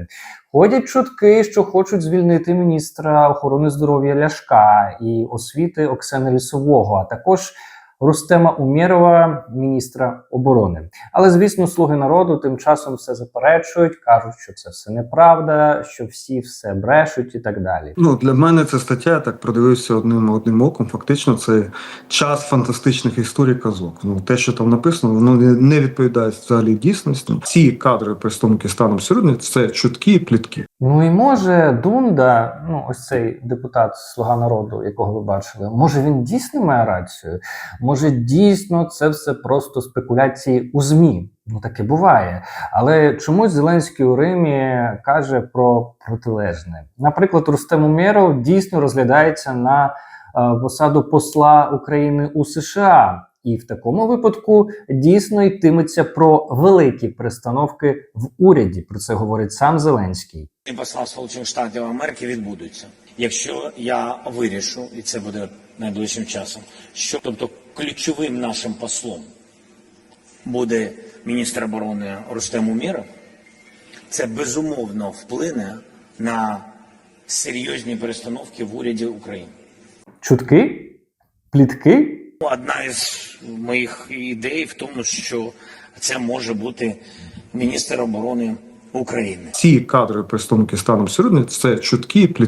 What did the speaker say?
буде. Ходять чутки, що хочуть звільнити міністра охорони здоров'я Ляшка і освіти Оксани Лісового, а також Рустема Умєрова, міністра оборони. Але звісно, слуги народу тим часом все заперечують, кажуть, що це все неправда, що всі все брешуть і так далі. Ну для мене ця стаття я так продивився одним одним оком. Фактично, це час фантастичних історій казок. Ну те, що там написано, воно не- відповідає взагалі дійсності. Ці кадри представники станом сьогодні це чутки і плітки. Ну і може Дунда, ну ось цей депутат Слуга народу, якого ви бачили, може він дійсно має рацію? Може, дійсно це все просто спекуляції у ЗМІ? Ну таке буває. Але чомусь Зеленський у Римі каже про протилежне. Наприклад, Рустем Умєров дійсно розглядається на е, посаду посла України у США. І в такому випадку дійсно йтиметься про великі перестановки в уряді. Про це говорить сам Зеленський. посла Сполучених Штатів Америки відбудуться. Якщо я вирішу, і це буде найближчим часом, що тобто ключовим нашим послом буде міністр оборони Рустем Умєров, це безумовно вплине на серйозні перестановки в уряді України. Чутки? Плітки? Одна із моїх ідей в тому, що це може бути міністр оборони України. Ці кадри представники станом сьогодні це чутки плітки.